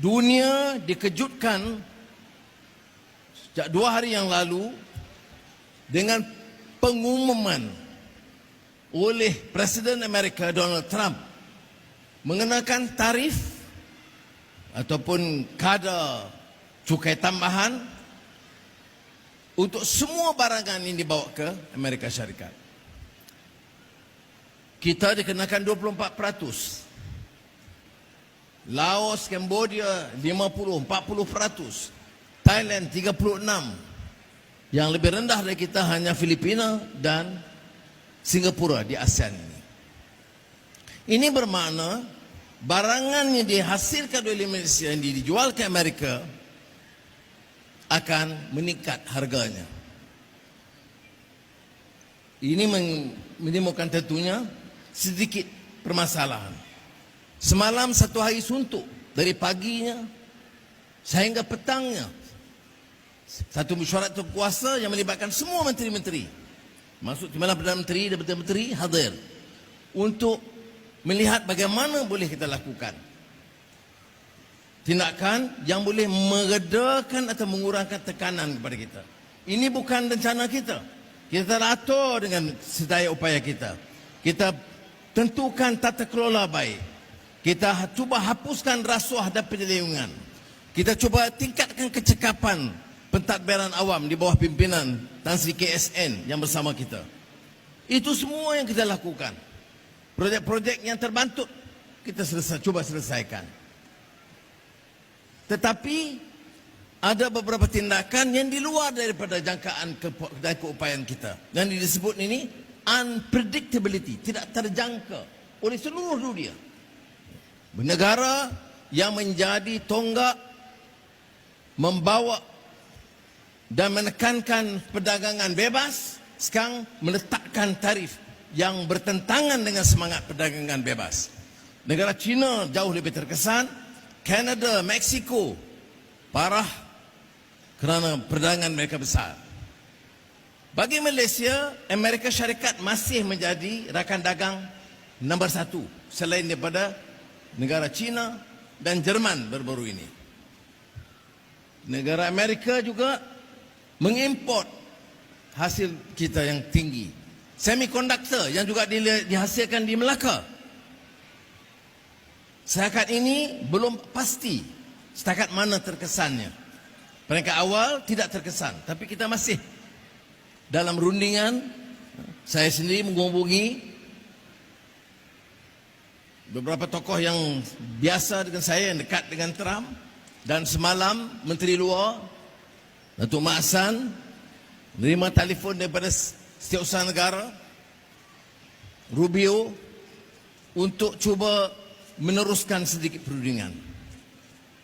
dunia dikejutkan sejak dua hari yang lalu dengan pengumuman oleh Presiden Amerika Donald Trump mengenakan tarif ataupun kadar cukai tambahan untuk semua barangan yang dibawa ke Amerika Syarikat. Kita dikenakan 24%. Laos, Cambodia 50, 40%. Thailand 36. Yang lebih rendah dari kita hanya Filipina dan Singapura di ASEAN ini. Ini bermakna barangan yang dihasilkan oleh Malaysia yang dijual ke Amerika akan meningkat harganya. Ini men- menimbulkan tentunya sedikit permasalahan. Semalam satu hari suntuk dari paginya sehingga petangnya. Satu mesyuarat kuasa yang melibatkan semua menteri-menteri. Masuk di mana Perdana Menteri dan Perdana Menteri hadir untuk melihat bagaimana boleh kita lakukan tindakan yang boleh meredakan atau mengurangkan tekanan kepada kita. Ini bukan rencana kita. Kita atur dengan sedaya upaya kita. Kita tentukan tata kelola baik. Kita ha- cuba hapuskan rasuah dan penyelewengan. Kita cuba tingkatkan kecekapan pentadbiran awam di bawah pimpinan Tan Sri KSN yang bersama kita. Itu semua yang kita lakukan. Projek-projek yang terbantut kita selesai, cuba selesaikan. Tetapi ada beberapa tindakan yang di luar daripada jangkaan ke- dan keupayaan kita. Dan disebut ini unpredictability, tidak terjangka oleh seluruh dunia. Negara yang menjadi tonggak membawa dan menekankan perdagangan bebas sekarang meletakkan tarif yang bertentangan dengan semangat perdagangan bebas. Negara China jauh lebih terkesan, Kanada, Mexico parah kerana perdagangan mereka besar. Bagi Malaysia, Amerika Syarikat masih menjadi rakan dagang nombor satu selain daripada negara China dan Jerman baru-baru ini. Negara Amerika juga mengimport hasil kita yang tinggi. Semikonduktor yang juga di- dihasilkan di Melaka. Setakat ini belum pasti setakat mana terkesannya. Peringkat awal tidak terkesan, tapi kita masih dalam rundingan. Saya sendiri menghubungi beberapa tokoh yang biasa dengan saya yang dekat dengan Trump dan semalam Menteri Luar Datuk Mak Hassan menerima telefon daripada Setiausaha Negara Rubio untuk cuba meneruskan sedikit perundingan.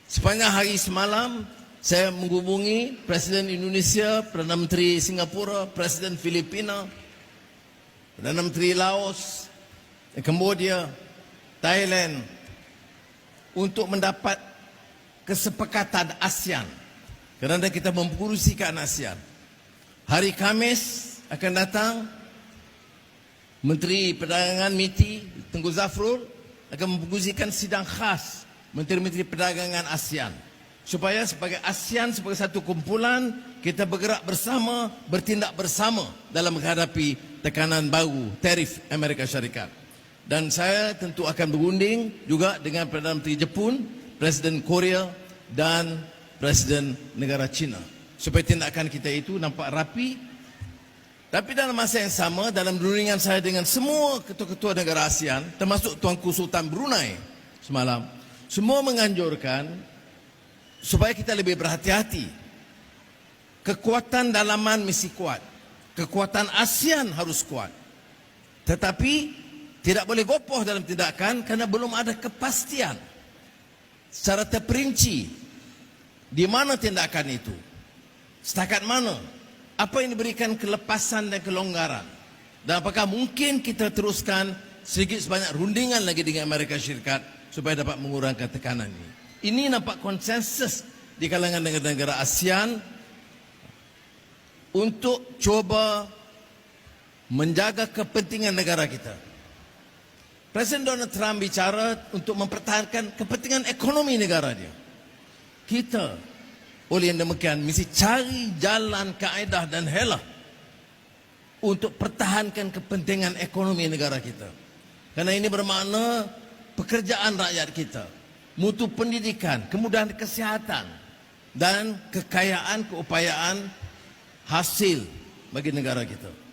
Sepanjang hari semalam saya menghubungi Presiden Indonesia, Perdana Menteri Singapura, Presiden Filipina, Perdana Menteri Laos, Cambodia, Thailand untuk mendapat kesepakatan ASEAN. Kerana kita memperusikan ASEAN. Hari Kamis akan datang Menteri Perdagangan MITI Tengku Zafrul akan memperusikan sidang khas Menteri-Menteri Perdagangan ASEAN. Supaya sebagai ASEAN sebagai satu kumpulan kita bergerak bersama bertindak bersama dalam menghadapi tekanan baru tarif Amerika Syarikat dan saya tentu akan berunding juga dengan Perdana Menteri Jepun Presiden Korea dan Presiden negara China supaya tindakan kita itu nampak rapi tapi dalam masa yang sama dalam rundingan saya dengan semua ketua-ketua negara ASEAN termasuk Tuanku Sultan Brunei semalam semua menganjurkan supaya kita lebih berhati-hati. Kekuatan dalaman mesti kuat. Kekuatan ASEAN harus kuat. Tetapi tidak boleh gopoh dalam tindakan kerana belum ada kepastian secara terperinci di mana tindakan itu. Setakat mana? Apa yang diberikan kelepasan dan kelonggaran? Dan apakah mungkin kita teruskan sedikit sebanyak rundingan lagi dengan Amerika Syarikat supaya dapat mengurangkan tekanan ini? Ini nampak konsensus di kalangan negara-negara ASEAN untuk cuba menjaga kepentingan negara kita. Presiden Donald Trump bicara untuk mempertahankan kepentingan ekonomi negara dia. kita oleh yang demikian mesti cari jalan kaedah dan helah untuk pertahankan kepentingan ekonomi negara kita. Karena ini bermakna pekerjaan rakyat kita, mutu pendidikan, kemudahan kesihatan dan kekayaan keupayaan hasil bagi negara kita.